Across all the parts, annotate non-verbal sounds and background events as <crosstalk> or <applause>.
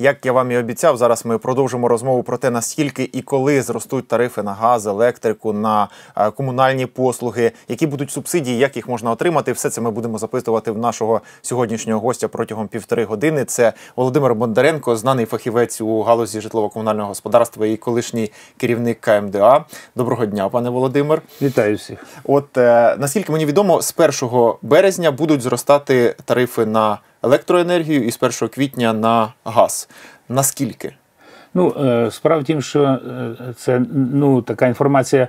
Як я вам і обіцяв, зараз ми продовжимо розмову про те, наскільки і коли зростуть тарифи на газ, електрику, на е, комунальні послуги, які будуть субсидії, як їх можна отримати. Все це ми будемо запитувати в нашого сьогоднішнього гостя протягом півтори години. Це Володимир Бондаренко, знаний фахівець у галузі житлово-комунального господарства і колишній керівник КМДА. Доброго дня, пане Володимир. Вітаю всіх. От е, наскільки мені відомо, з 1 березня будуть зростати тарифи на електроенергію і з 1 квітня на газ. Наскільки? Ну, е, справа в тім, що е, це ну, така інформація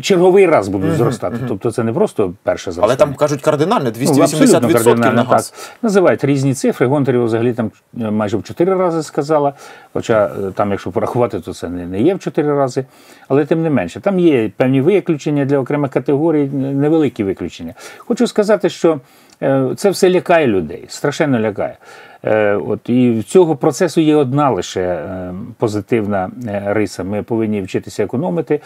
черговий раз будуть зростати. Тобто це не просто перше зростання. Але там кажуть кардинально Ну, 280% абсолютно на газ. Так. Називають різні цифри. Гонтарєва взагалі там е, майже в чотири рази сказала. Хоча там, якщо порахувати, то це не, є в чотири рази. Але тим не менше, там є певні виключення для окремих категорій, невеликі виключення. Хочу сказати, що це все лякає людей, страшенно лякає. Е, От і в цього процесу є одна лише е, позитивна е, риса. Ми повинні вчитися економити,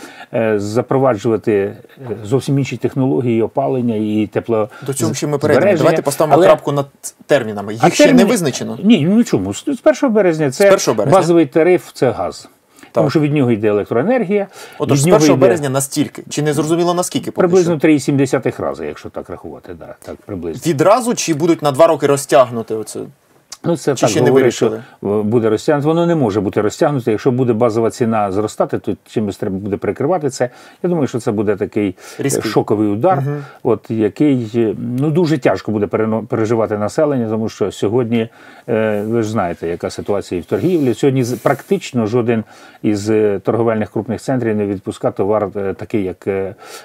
запроваджувати зовсім інші технології опалення і тепло. До цього ще ми перейдемо. Давайте поставимо Але- крапку над термінами. Їх а ще не визначено. Ні, ну чому? З з 1 березня це З 1 березня? базовий тариф, це газ. Тому що від нього йде електроенергія. Отож, з нього 1 йде березня настільки. Чи не зрозуміло наскільки? Приблизно що? 3,7 рази, якщо так рахувати. Да, так, приблизно. Відразу чи будуть на два роки розтягнути оце? Ну, це Чи так ще говорить, що вирішили? е, буде розтягнуто. Воно не може бути розтягнуто. Якщо буде базова ціна зростати, то чимось треба буде прикривати це. Я думаю, що це буде такий е, Різкий. шоковий удар, от який е, ну дуже тяжко буде переживати населення, тому що сьогодні ви ж знаєте, яка ситуація і в торгівлі. Сьогодні практично жоден із торговельних крупних центрів не відпускає товар, такий як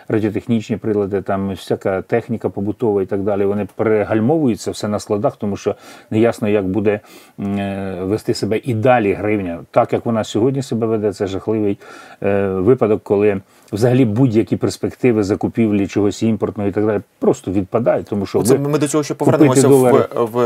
радіотехнічні прилади, там всяка техніка побутова і так далі. Вони перегальмовуються все на складах, тому що неясно, як буде е, вести себе і далі гривня. Так як вона сьогодні себе веде, це жахливий е, випадок, коли взагалі будь-які перспективи закупівлі чогось імпортного і так далі просто відпадають, тому що ви- ми до цього ще повернемося в, долари. в,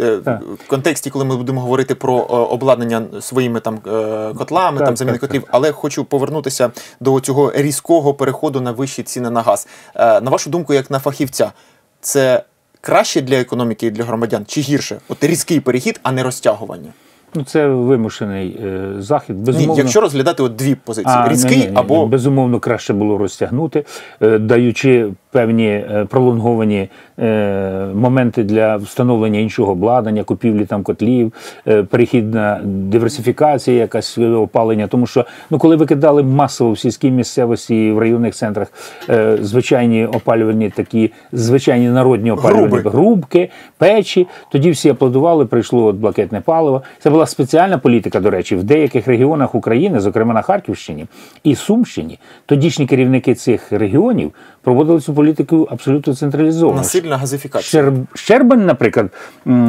е, Так. контексті, коли ми будемо говорити про е, обладнання своїми там е, котлами, Так, там заміни так, котлів. Але хочу повернутися до цього різкого переходу на вищі ціни на газ. Е, На вашу думку, як на фахівця, це краще для економіки і для громадян чи гірше? От різкий перехід, а не розтягування. Ну, це вимушений е, захід. Ні, якщо розглядати от дві позиції: А, різкий ні, ні, ні. або безумовно краще було розтягнути, е, даючи певні е, пролонговані е, моменти для встановлення іншого обладнання, купівлі там котлів, е, перехід на диверсифікація, якась опалення. Тому що ну, коли викидали масово в сільській місцевості і в районних центрах е, звичайні опалювальні такі звичайні народні опалювальні Груби. грубки, печі. Тоді всі аплодували, прийшло от блакитне паливо. Це була спеціальна політика, до речі, в деяких регіонах України, зокрема на Харківщині і Сумщині, тодішні керівники цих регіонів проводили цю політику абсолютно централізовано. насильна газифікація. Щерб... Щербань, наприклад,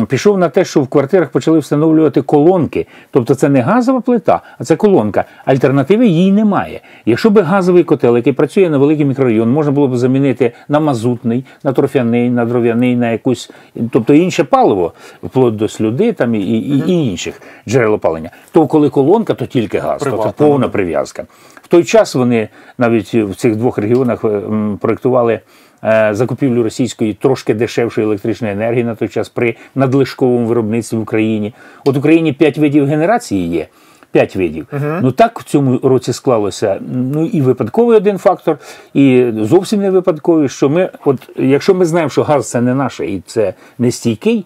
пішов на те, що в квартирах почали встановлювати колонки. Тобто це не газова плита, а це колонка. Альтернативи їй немає. Якщо би газовий котел, який працює на великий мікрорайон, можна було б замінити на мазутний, на торфяний, на дров'яний, на якусь, тобто інше паливо, вплоть до слюди там і, і, і інших джерел опалення. То коли колонка, то тільки газ, Приватна, тобто повна прив'язка. В той час вони навіть в цих двох регіонах е, проєктували е, закупівлю російської трошки дешевшої електричної енергії на той час при надлишковому виробництві в Україні. От в Україні п'ять видів генерації є. П'ять видів. Ну так в цьому році склалося. Ну і випадковий один фактор, і зовсім не випадковий, що ми, от якщо ми знаємо, що газ це не наше і це не стійкий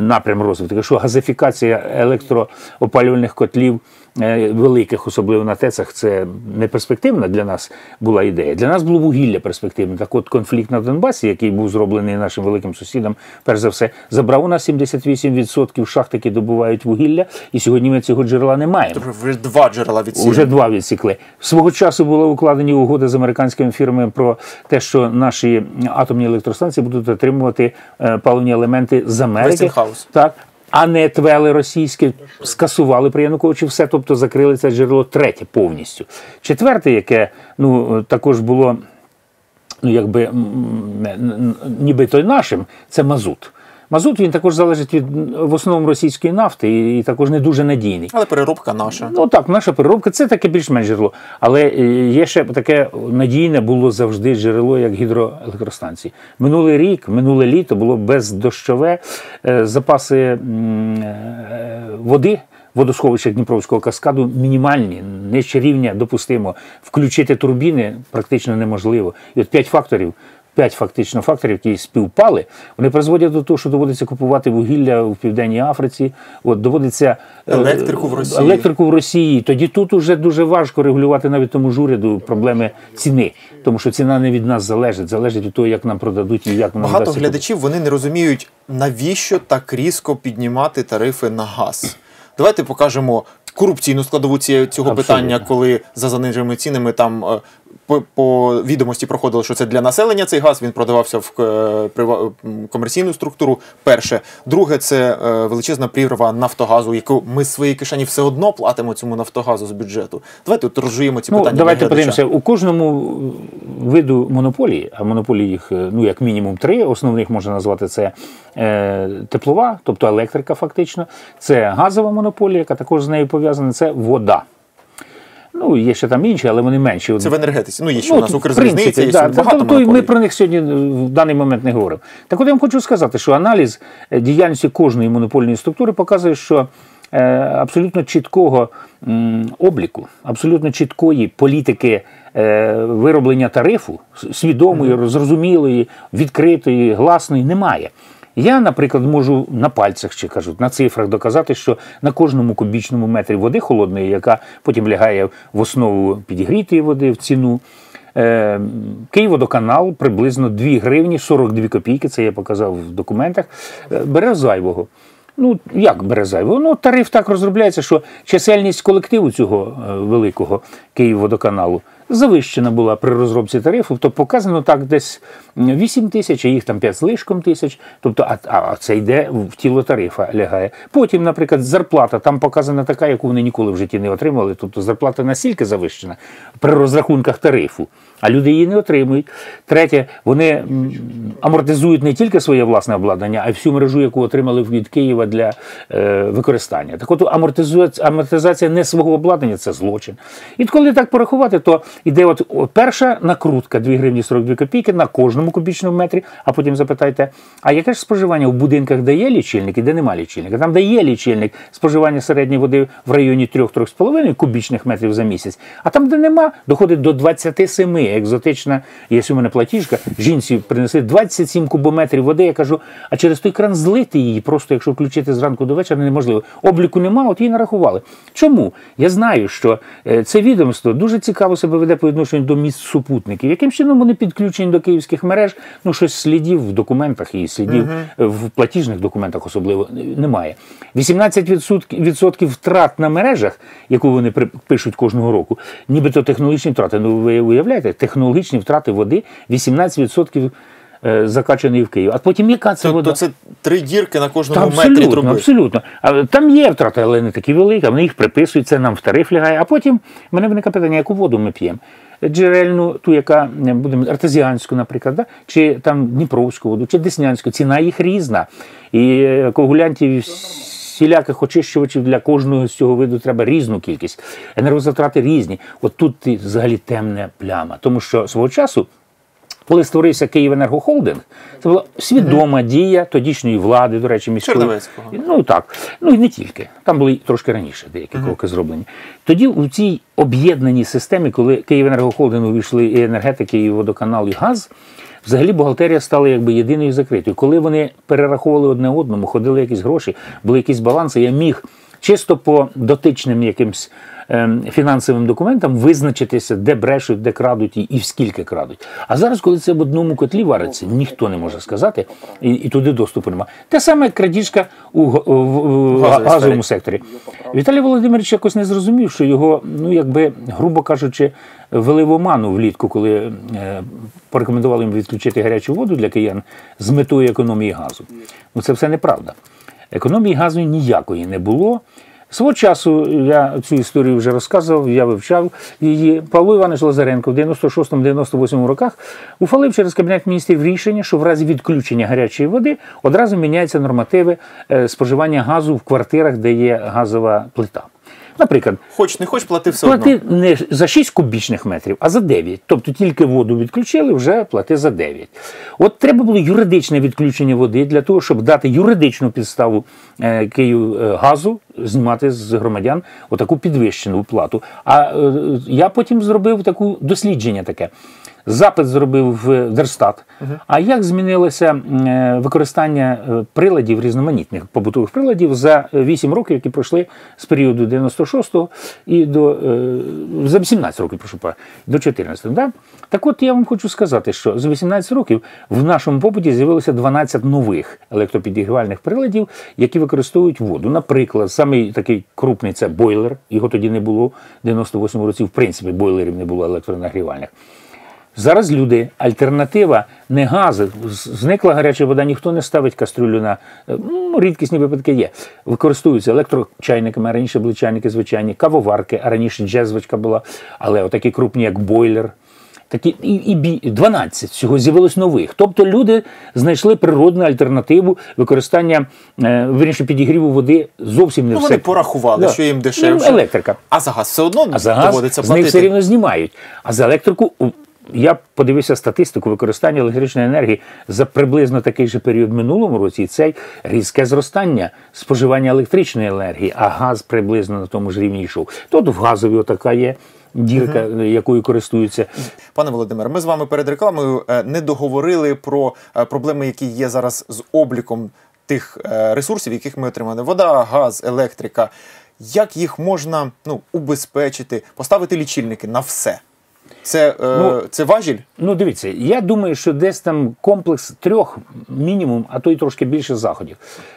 напрям розвитку, якщо газифікація електроопалювальних котлів е, великих, особливо на ТЕЦах, це не перспективна для нас була ідея. Для нас було вугілля перспективне. Так от конфлікт на Донбасі, який був зроблений нашим великим сусідам, перш за все, забрав у нас 78% шахт, які добувають вугілля, і сьогодні ми цього джерела не маємо. Тобто вже два джерела від Уже два відсікли. Свого часу були укладені угоди з американськими фірмами про те, що наші атомні електростанції будуть отримувати е, паливні елементи з Америки. Westinghouse. Так. А не твели російські скасували при Януковичі все, тобто закрили це джерело третє повністю. Четверте, яке ну також було ну якби ніби той нашим, це мазут. Мазут він також залежить від в основному російської нафти і, і також не дуже надійний. Але переробка наша. Ну так, наша переробка це таке більш-менш джерело. Але е, є ще таке надійне було завжди джерело, як гідроелектростанції. Минулий рік, минуле літо було бездощове. Е, Запаси е, води водосховищах Дніпровського каскаду мінімальні, нижче рівня допустимо. Включити турбіни практично неможливо. І от п'ять факторів. П'ять фактично факторів, які співпали, вони призводять до того, що доводиться купувати вугілля в Південній Африці, от доводиться е, Електрику в Росії. електрику в Росії. Тоді тут уже дуже важко регулювати навіть тому ж уряду проблеми ціни, тому що ціна не від нас залежить, залежить від того, як нам продадуть і як нам Багато вдасться глядачів вони не розуміють, навіщо так різко піднімати тарифи на газ. Давайте покажемо корупційну складову цього Абсолютно. питання, коли за заниженими цінами там е, по, по відомості проходило, що це для населення цей газ. Він продавався в е, комерційну структуру. Перше, друге, це е, величезна прірва Нафтогазу, яку ми з своєї кишені все одно платимо цьому Нафтогазу з бюджету. Давайте от розжуємо ці Ну, питання. давайте подивимося. У кожному виду монополії, а монополії їх ну як мінімум три. Основних можна назвати це е, теплова, тобто електрика, фактично, це газова монополія, яка також з нею пов'язана. Це вода. Ну, є ще там інші, але вони менші. Це в енергетиці. Ну, є ще у Ну, нас в Укрзалізниця, є да, багато то монополій. Ми про них сьогодні в даний момент не говоримо. Так от я вам хочу сказати, що аналіз е, діяльності кожної монопольної структури показує, що е, абсолютно чіткого обліку, абсолютно чіткої політики е, вироблення тарифу, свідомої, зрозумілої, відкритої, гласної немає. Я, наприклад, можу на пальцях чи кажуть на цифрах доказати, що на кожному кубічному метрі води холодної, яка потім лягає в основу підігрітої води в ціну. Е, Київводоканал приблизно 2 гривні 42 копійки, це я показав в документах, е, бере зайвого. Ну, як бере зайвого? Ну, тариф так розробляється, що чисельність колективу цього е, великого Київводоканалу завищена була при розробці тарифу, то показано так десь 8 тисяч, а їх там 5 з лишком тисяч. Тобто, а, а це йде в тіло тарифа лягає. Потім, наприклад, зарплата там показана така, яку вони ніколи в житті не отримали. Тобто зарплата настільки завищена при розрахунках тарифу, а люди її не отримують. Третє, вони амортизують не тільки своє власне обладнання, а й всю мережу, яку отримали від Києва для е, використання. Так от амортизація не свого обладнання це злочин. І коли так порахувати, то іде от, перша накрутка 2 гривні 42 копійки на кожному кубічному метрі. А потім запитайте, а яке ж споживання в будинках, де є лічильник і де нема лічильника? Там, де є лічильник, споживання середньої води в районі 3-3,5 кубічних метрів за місяць, а там, де нема, доходить до 27. Екзотична, є у мене платіжка, жінці принесли 27 кубометрів води. Я кажу, а через той кран злити її, просто якщо включити зранку до вечора, неможливо. Обліку нема, от її нарахували. Чому? Я знаю, що е, це відомство дуже цікаво себе веде по відношенню до міст супутників. Яким чином вони підключені до київських мереж? Ну, щось слідів в документах і слідів е, в платіжних документах особливо немає. 18% втрат на мережах, яку вони пишуть кожного року, нібито технологічні втрати. Ну, ви уявляєте, технологічні втрати води 18% е, закачаної в Київ. А потім яка це вода? Тобто це три дірки на Та кожному метрі абсолютно, труби. абсолютно. А там є втрати, але не такі великі, вони їх приписують, це нам в тариф лягає. А потім в мене виникає питання, яку воду ми п'ємо? Джерельну, ту, яка е, будемо артезіанську, наприклад, да? чи там Дніпровську воду, чи Деснянську. Ціна їх різна. І е, коагулянтів всіляких очищувачів для кожного з цього виду треба різну кількість. Енергозатрати різні. От тут взагалі темна пляма. Тому що свого часу коли створився Київенергохолдинг, це була свідома дія тодішньої влади, до речі, міської. Черновецького. Ну так. Ну і не тільки. Там були трошки раніше деякі кроки зроблені. Тоді у цій об'єднаній системі, коли Київенергохолдинг увійшли і енергетики, і водоканал, і газ, взагалі бухгалтерія стала якби єдиною закритою. Коли вони перераховували одне одному, ходили якісь гроші, були якісь баланси, я міг чисто по дотичним якимсь ем, фінансовим документам визначитися, де брешуть, де крадуть і, в скільки крадуть. А зараз, коли це в одному котлі вариться, ніхто не може сказати, і, і туди доступу нема. Те саме як крадіжка у, в, в газовому секторі. Віталій Володимирович якось не зрозумів, що його, ну якби, грубо кажучи, вели в оману влітку, коли е, порекомендували їм відключити гарячу воду для киян з метою економії газу. Ну це все неправда. Економії газу ніякої не було. Свого часу я цю історію вже розказував, я вивчав її. Павло Іванович Лазаренко в 96-98 роках ухвалив через Кабінет міністрів рішення, що в разі відключення гарячої води одразу міняються нормативи е, споживання газу в квартирах, де є газова плита. Наприклад, Хоч не хоч, плати все одно. не за 6 кубічних метрів, а за 9. Тобто тільки воду відключили, вже плати за 9. От треба було юридичне відключення води для того, щоб дати юридичну підставу е, Київгазу знімати з громадян отаку підвищену плату. А е, я потім зробив таку дослідження таке. Запит зробив в Дерстат. А як змінилося е, використання е, приладів різноманітних побутових приладів за 8 років, які пройшли з періоду 96-го і до е, за 18 років, прошу до 14 да? Так от я вам хочу сказати, що за 18 років в нашому побуті з'явилося 12 нових електропідігрівальних приладів, які використовують воду. Наприклад, самий такий крупний це бойлер. Його тоді не було в 98 році. В принципі, бойлерів не було електронагрівальних. Зараз люди, альтернатива не гази. Зникла гаряча вода, ніхто не ставить кастрюлю на е, ну, рідкісні випадки є. Використовуються електрочайниками, а раніше були чайники звичайні, кавоварки, а раніше джезвичка була, але отакі крупні, як бойлер. Такі і, і бі- 12 всього з'явилось нових. Тобто люди знайшли природну альтернативу використання е, вірніше підігріву води зовсім не Ну, все. вони порахували, що їм дешевше. Ну, електрика. А за газ все одно А за газ доводиться з них все рівно знімають. А за електрику я подивився статистику використання електричної енергії за приблизно такий же період в минулому році. І це різке зростання споживання електричної енергії, а газ приблизно на тому ж рівні йшов. Тут в газові отака є дірка, якою користуються. Пане Володимире, ми з вами перед рекламою е, не договорили про е, проблеми, які є зараз з обліком тих е, ресурсів, яких ми отримали: вода, газ, електрика. Як їх можна ну, убезпечити, поставити лічильники на все? Це, е, Ну, це важіль? Ну, дивіться, я думаю, що десь там комплекс трьох мінімум, а то й трошки більше заходів.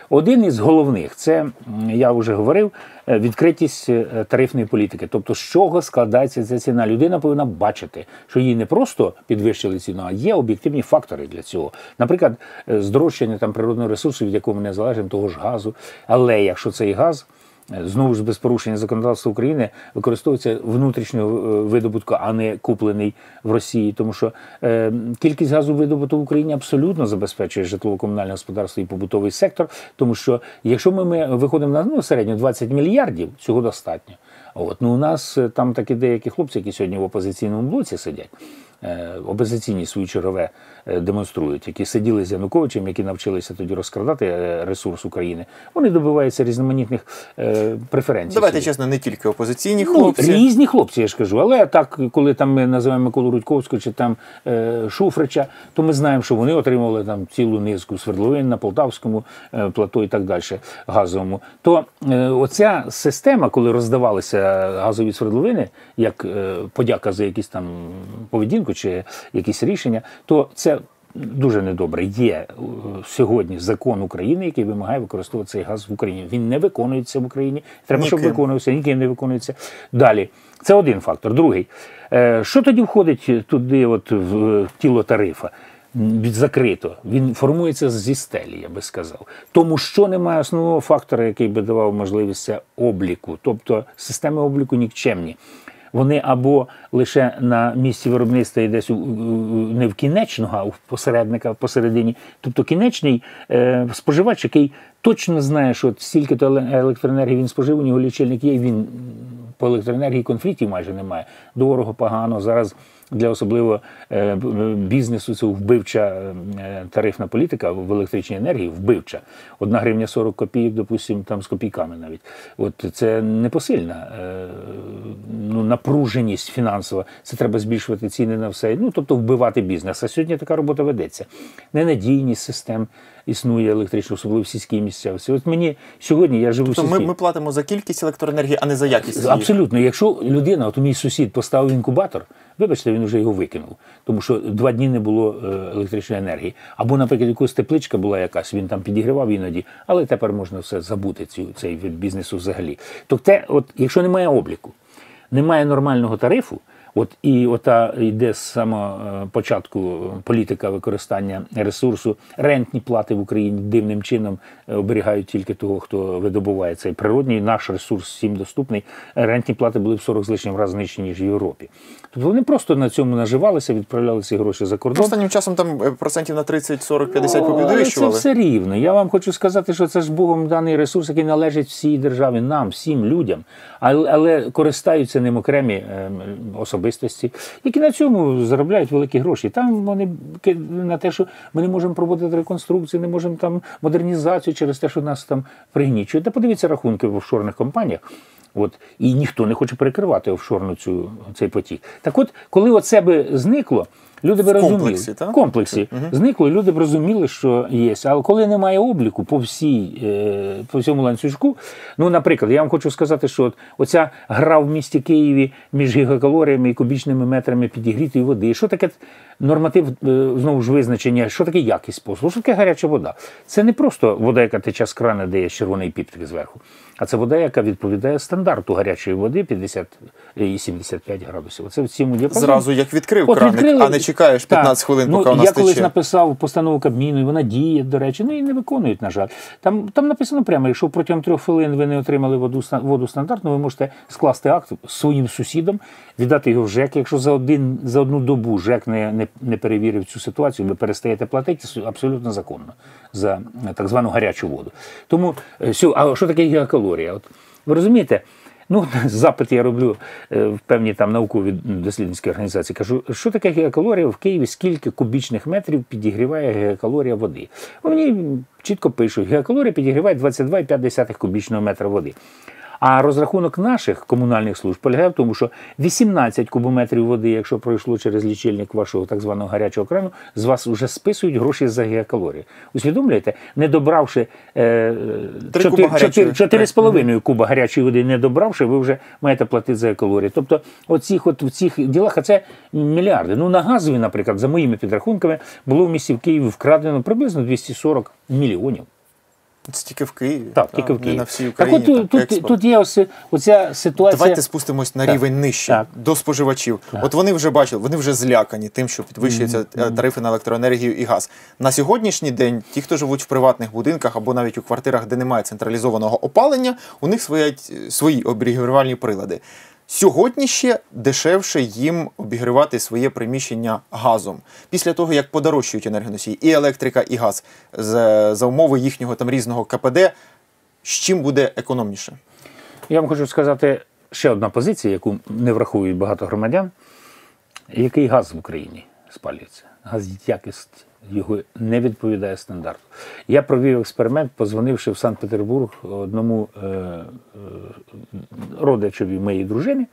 Один із головних це я вже говорив, е, відкритість е, тарифної політики. Тобто, з чого складається ця ціна. Людина повинна бачити, що їй не просто підвищили ціну, а є об'єктивні фактори для цього. Наприклад, здорожчання там природного ресурсу, від якого ми не залежимо, того ж газу. Але якщо цей газ. Е, Знову ж без порушення законодавства України використовується внутрішнього е, видобутку, а не куплений в Росії, тому що е, кількість газу видобуту в Україні абсолютно забезпечує житлово-комунальне господарство і побутовий сектор. Тому що якщо ми, ми виходимо на ну, середньо 20 мільярдів, цього достатньо. От ну у нас е, там такі деякі хлопці, які сьогодні в опозиційному блоці сидять. Е, Опозиційні свої чергове демонструють, які сиділи з Януковичем, які навчилися тоді розкрадати е, ресурс України. Вони добиваються різноманітних е, преференцій. Давайте собі. чесно, не тільки опозиційні Ну, хлопці. різні хлопці, я ж кажу. Але так, коли там ми називаємо Миколу Рудьковського чи там Шуфрича, то ми знаємо, що вони отримували там цілу низку свердловин на Полтавському плато і так далі, газовому. То оця система, коли роздавалися газові свердловини, як подяка за якісь там поведінку чи якісь рішення, то це. Дуже недобре. Є е, сьогодні закон України, який вимагає використовувати цей газ в Україні. Він не виконується в Україні. Треба, щоб виконувався, ніким не виконується. Далі, це один фактор. Другий, Е, що тоді входить туди, от в тіло тарифа? Від закрито. Він формується зі стелі, я би сказав. Тому що немає основного фактора, який би давав можливість обліку, тобто системи обліку нікчемні. Вони або лише на місці виробництва і десь не в кінечного, а у посередника посередині. Тобто кінечний е, споживач, який точно знає, що стільки то еле- електроенергії він спожив, у нього лічильник є, він по електроенергії конфліктів майже немає. Дорого, погано. Зараз для особливо е, бізнесу це вбивча е, тарифна політика в електричній енергії, вбивча. Одна гривня 40 копійок, допустимо, там з копійками навіть. От це непосильна е, ну, напруженість фінансова. Це треба збільшувати ціни на все. Ну тобто вбивати бізнес. А сьогодні така робота ведеться. Ненадійність систем існує електрично, особливо в сільській місцевості. От мені сьогодні я живу в Тобто ми, сільській. ми платимо за кількість електроенергії, а не за якість. Абсолютно, якщо людина, от мій сусід поставив інкубатор, вибачте, він вже його викинув, тому що два дні не було е, електричної енергії. Або, наприклад, якась тепличка була якась, він там підігрівав іноді, але тепер можна все забути цю, цей від бізнесу взагалі. Тобто, от, якщо немає обліку, немає нормального тарифу, От і ота йде з самого е, початку політика використання ресурсу. Рентні плати в Україні дивним чином е, оберігають тільки того, хто видобуває цей природній наш ресурс всім доступний. Рентні плати були в 40 з лишнім разів нижчі, ніж в Європі. Тобто вони просто на цьому наживалися, відправляли ці гроші за кордон. Останнім часом там е, процентів на 30, 40, 50 Ну, але Це все рівно. Я вам хочу сказати, що це ж Богом даний ресурс, який належить всій державі, нам, всім людям, але, але користаються ним окремі е, особистості, які на цьому заробляють великі гроші. Там вони на те, що ми не можемо проводити реконструкцію, не можемо там модернізацію через те, що нас там пригнічують. Та подивіться рахунки в офшорних компаніях. От і ніхто не хоче перекривати офшорну цю цей потік. Так, от, коли оце би зникло, люди В розуміли комплексі, так? В комплексі зникло, і люди б розуміли, що є. Але коли немає обліку по всій е, по всьому ланцюжку, ну, наприклад, я вам хочу сказати, що от, оця гра в місті Києві між гігакалоріями і кубічними метрами підігрітої води. Що таке норматив, е, знову ж визначення, що таке якість послуг, що таке гаряча вода? Це не просто вода, яка тече з крана, де є червоний піптик зверху, а це вода, яка відповідає стандарту гарячої води 50 і 75 градусів. Оце в цьому діапазоні. Зразу як відкрив От краник, відкрили- а не чекаєш 15 Так. хвилин, ну, поки Я вона колись написав постанову Кабміну, і вона діє, до речі, ну і не виконують, на жаль. Там, там написано прямо, якщо протягом трьох хвилин ви не отримали воду, воду стандартну, ви можете скласти акт своїм сусідам, віддати його в ЖЕК. Якщо за, один, за одну добу ЖЕК не, не, не перевірив цю ситуацію, ви перестаєте платити абсолютно законно за е, так звану гарячу воду. Тому, е, а що таке гігакалорія? От, ви розумієте? Ну, <laughs> запит я роблю е, в певній там науковій дослідницькій організації. Кажу, що таке гігакалорія в Києві, скільки кубічних метрів підігріває гігакалорія води? Вони чітко пишуть, гігакалорія підігріває 22,5 кубічного метра води. А розрахунок наших комунальних служб полягає в тому, що 18 кубометрів води, якщо пройшло через лічильник вашого так званого гарячого крану, з вас вже списують гроші за гігакалорії. Усвідомлюєте, не добравши е, Три куба 4,5 куба гарячої води, не добравши, ви вже маєте платити за калорії. Тобто, оцих от в цих ділах, а це мільярди. Ну на газові, наприклад, за моїми підрахунками, було в місті в Києві вкрадено приблизно 240 мільйонів. Це тільки в Києві. Так, тільки в не Києві. на всій так Україні. от тут, експорт. тут є ось оця ситуація. Давайте спустимось на Так. рівень нижче Так. до споживачів. От вони вже бачили, вони вже злякані тим, що підвищуються е, тарифи на електроенергію і газ. На сьогоднішній день ті, хто живуть в приватних будинках або навіть у квартирах, де немає централізованого опалення, у них е, свої обігрівальні прилади. Сьогодні ще дешевше їм обігрівати своє приміщення газом. Після того, як подорожчують енергоносії і електрика, і газ за, умови їхнього там різного КПД, з чим буде економніше? Я вам хочу сказати ще одна позиція, яку не враховують багато громадян. Який газ в Україні спалюється? Газ якість його не відповідає стандарту. Я провів експеримент, позвонивши в Санкт-Петербург одному е, е, родичеві моєї дружини,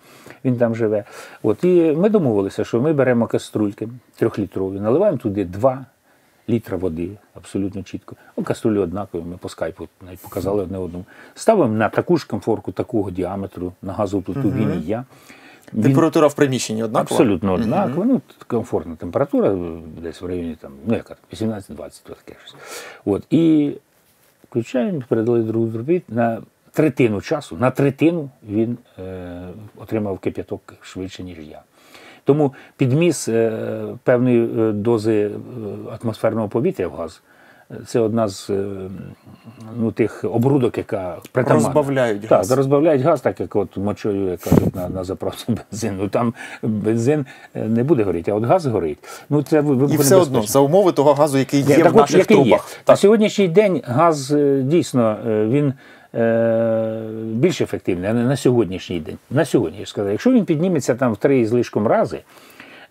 він там живе. От, і ми домовилися, що ми беремо каструльки трьохлітрові, наливаємо туди два літра води, абсолютно чітко. Ну, каструлі однакові, ми по скайпу навіть показали одне одному. Ставимо на таку ж комфорку, такого діаметру, на газову плиту він і я. Він Температура в приміщенні однакова? абсолютно однакова. Ну, комфортна температура, десь в районі там, ну яка 18-20, то таке щось. От, і включаємо, передали другу дробі на третину часу, на третину він е, отримав кип'яток швидше, ніж я. Тому підміс е, певної е, дози е, атмосферного повітря в газ. Це одна з е, ну, тих обрудок, яка притаманна. Розбавляють так, газ. розбавляють газ, так як от мочою, як кажуть, на, на заправці бензин. Ну там бензин е, не буде горіти, а от газ горить. Ну це І все одно за умови того газу, який є так в наших який є. трубах. На сьогоднішній день газ е, дійсно він більш ефективний, а не на сьогоднішній день. На сьогодні я ж сказав, якщо він підніметься там в три з лишком рази.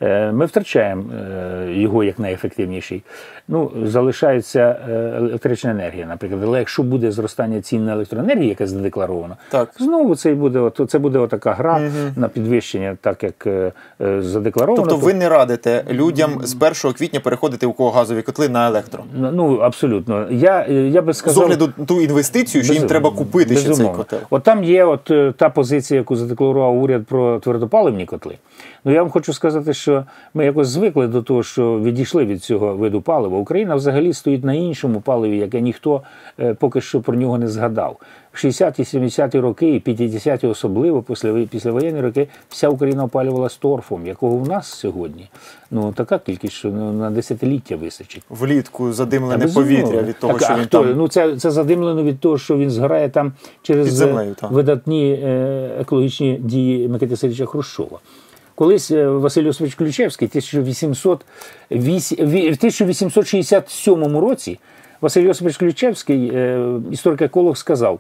Е, Ми втрачаємо е, його як найефективніший. Ну, залишається е, електрична енергія, наприклад. Але якщо буде зростання цін на електроенергію, яке задекларовано, Так. знову це буде, це буде така гра на підвищення, так як задекларовано. Тобто ви не радите людям з 1 квітня переходити у кого газові котли на електро. Ну, абсолютно. Я, я би З огляду ту інвестицію, що їм треба купити ще цей котел. От там є от та позиція, яку задекларував уряд про твердопаливні котли. Ну я вам хочу сказати, що ми якось звикли до того, що відійшли від цього виду палива. Україна взагалі стоїть на іншому паливі, яке ніхто е, поки що про нього не згадав. 60-ті, 70-ті роки і 50-ті особливо, після, післявоєнні роки, вся Україна опалювала торфом, якого в нас сьогодні. Ну, така кількість, що ну, на десятиліття вистачить. Влітку задимлене повітря від того, Так, що а він хто? там. Ну, це, це задимлено від того, що він згорає там через землею, видатні е, екологічні дії Микити Сергійовича Хрущова. Колись е, Василь Осович Ключевський в 1800, віс- ві- в 1867 році Василь Осович Ключевський, е, історик-еколог, сказав,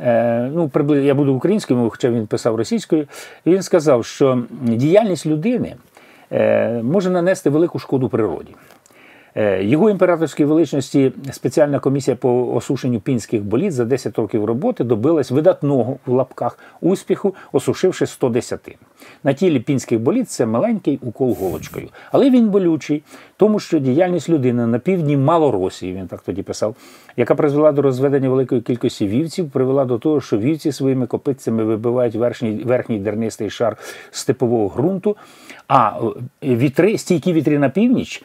е, ну, я буду українською, хоча він писав російською, він сказав, що діяльність людини може нанести велику шкоду природі. Е, Його імператорській величності спеціальна комісія по осушенню пінських боліт за 10 років роботи добилась видатного в лапках успіху, осушивши 110. На тілі пінських боліт це маленький укол голочкою. Але він болючий, тому що діяльність людини на півдні Малоросії, він так тоді писав, яка призвела до розведення великої кількості вівців, привела до того, що вівці своїми копитцями вибивають верхній, верхній дернистий шар степового ґрунту, а е, вітри, стійкі вітри на північ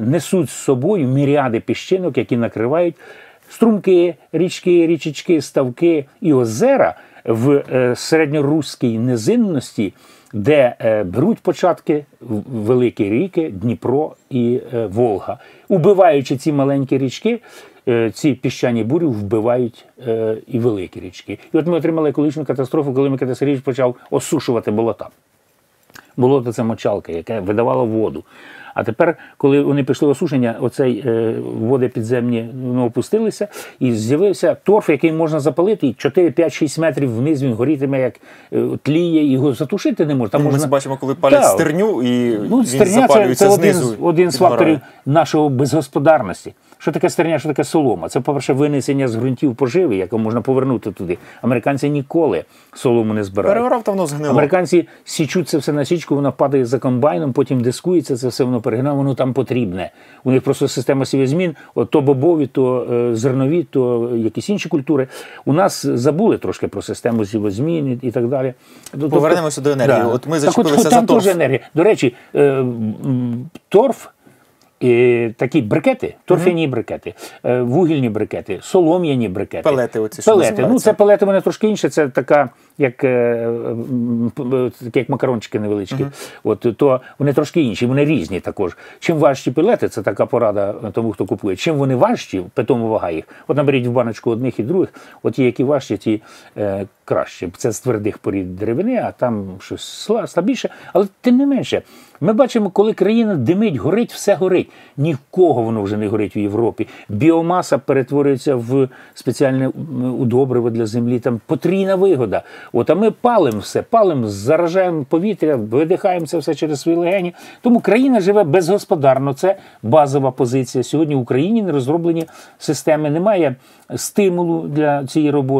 несуть з собою міріади піщинок, які накривають струмки, річки, річечки, ставки і озера в е, середньоруській низинності, де е, беруть початки великі ріки Дніпро і е, Волга. Убиваючи ці маленькі річки, е, ці піщані бурі вбивають е, і великі річки. І от ми отримали екологічну катастрофу, коли Микита почав осушувати болота. Болото це мочалка, яке видавало воду. А тепер, коли вони пішли в осушення, оцей е, води підземні ну, опустилися, і з'явився торф, який можна запалити, і 4, 5, 6 метрів вниз він горітиме, як е, тліє, його затушити не можна. Там Ну, Ми можна... бачимо, коли палять Так. стерню, і Ну, він стерня запалюється це це знизу. з- один з факторів нашого безгосподарності. Що таке стерня, що таке солома? Це, по-перше, винесення з ґрунтів поживи, яку можна повернути туди. Американці ніколи солому не збирають. Переорав, та воно згнило. Американці січуть це все на січку, вона падає за комбайном, потім дискується, це все воно перегинає, воно там потрібне. У них просто система сівозмін, от то бобові, то е, зернові, то якісь інші культури. У нас забули трошки про систему сівозмін і, і так далі. Тобто- Повернемося до енергії. От ми Так зачепилися от, за там торф. теж енергія. До речі, е, торф. І такі брикети, торфяні брикети, е, вугільні брикети, солом'яні брикети. Пелети оці, що пелети. Ну, це пелети вони трошки інше. Це така, як, е, як макарончики невеличкі. От, то вони трошки інші, вони різні також. Чим важчі пелети, це така порада тому, хто купує. Чим вони важчі, питому вага їх. От наберіть в баночку одних і других, от ті, які важчі, ті е, краще. Це з твердих порід деревини, а там щось сла- слабіше. Але тим не менше, ми бачимо, коли країна димить, горить, все горить. Ні в кого воно вже не горить в Європі. Біомаса перетворюється в спеціальне удобриво для землі. Там потрійна вигода. От, а ми палимо все, палимо, заражаємо повітря, видихаємо це все через свої легені. Тому країна живе безгосподарно. Це базова позиція. Сьогодні в Україні не розроблені системи, немає стимулу для цієї роботи.